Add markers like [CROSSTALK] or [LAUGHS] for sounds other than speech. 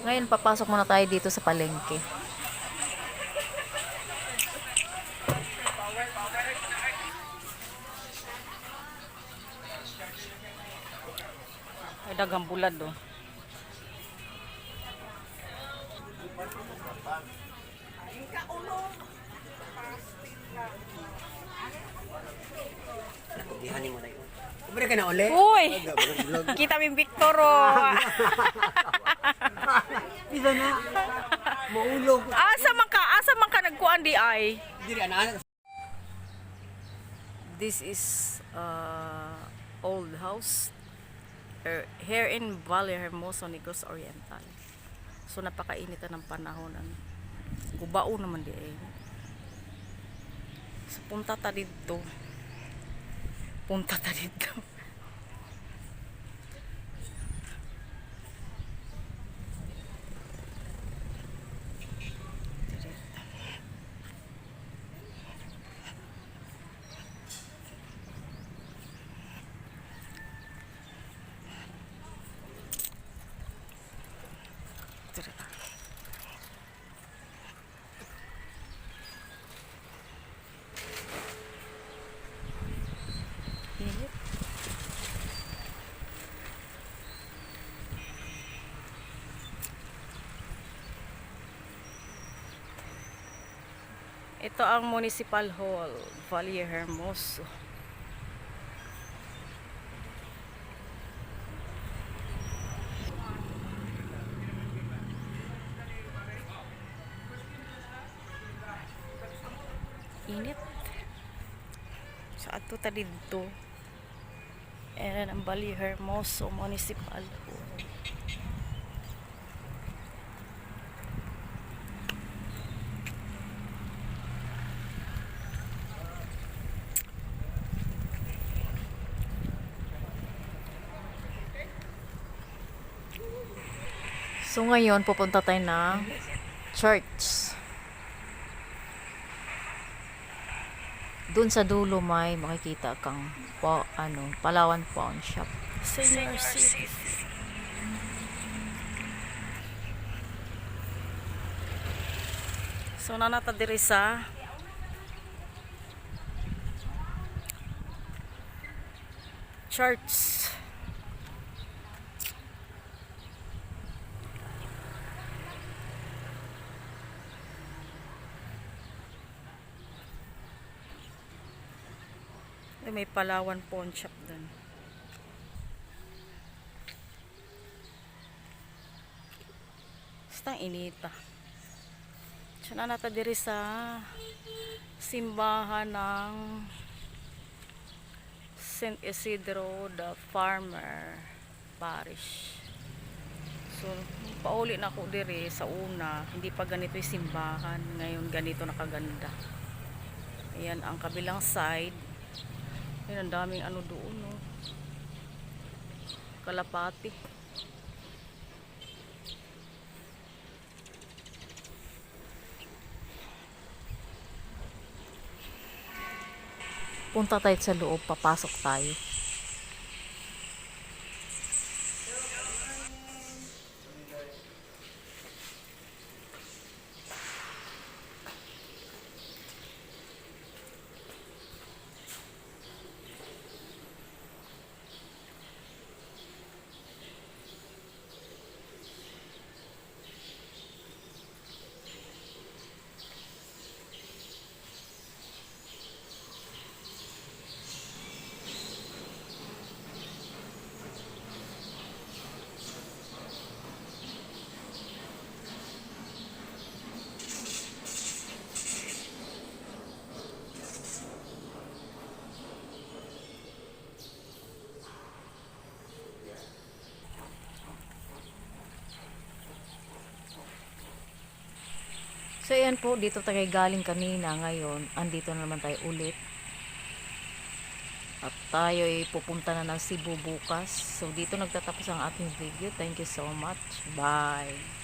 Ngayon, papasok muna tayo dito sa palengke. Ay, dagang bulad oh. Dihanin mo na yun. Ka na uli. Uy! Kita mi Victor oh. [LAUGHS] [LAUGHS] Bisa na. Maulog. asa man ka? Asa man ka nagkuan di ay? Diri ana. This is uh, old house er, here in Valle Hermoso, Negros Oriental. So napakainit na ng panahon. Ang gubao naman di ay. So punta ta dito. Punta ta dito. Tira. Init. Ito ang Municipal Hall, Valle Hermoso. Init. Sa ato ta dito. Era ang Valle Hermoso Municipal Hall. So ngayon, pupunta tayo na church. Doon sa dulo may makikita kang pa, ano, Palawan Pawn Shop. Senior. So nanata diri sa church. Ay, May Palawan pawn shop dun. Basta inita. So na nata diri sa simbahan ng St. Isidro the Farmer Parish. So, pauli na ako diri sa una, hindi pa ganito yung simbahan. Ngayon ganito nakaganda. Ayan ang kabilang side. Ayan ang daming ano doon, no. Kalapati. Punta tayo sa loob, papasok tayo. So ayan po, dito tayo galing kanina ngayon. Andito na naman tayo ulit. At tayo ay pupunta na ng Cebu bukas. So dito nagtatapos ang ating video. Thank you so much. Bye.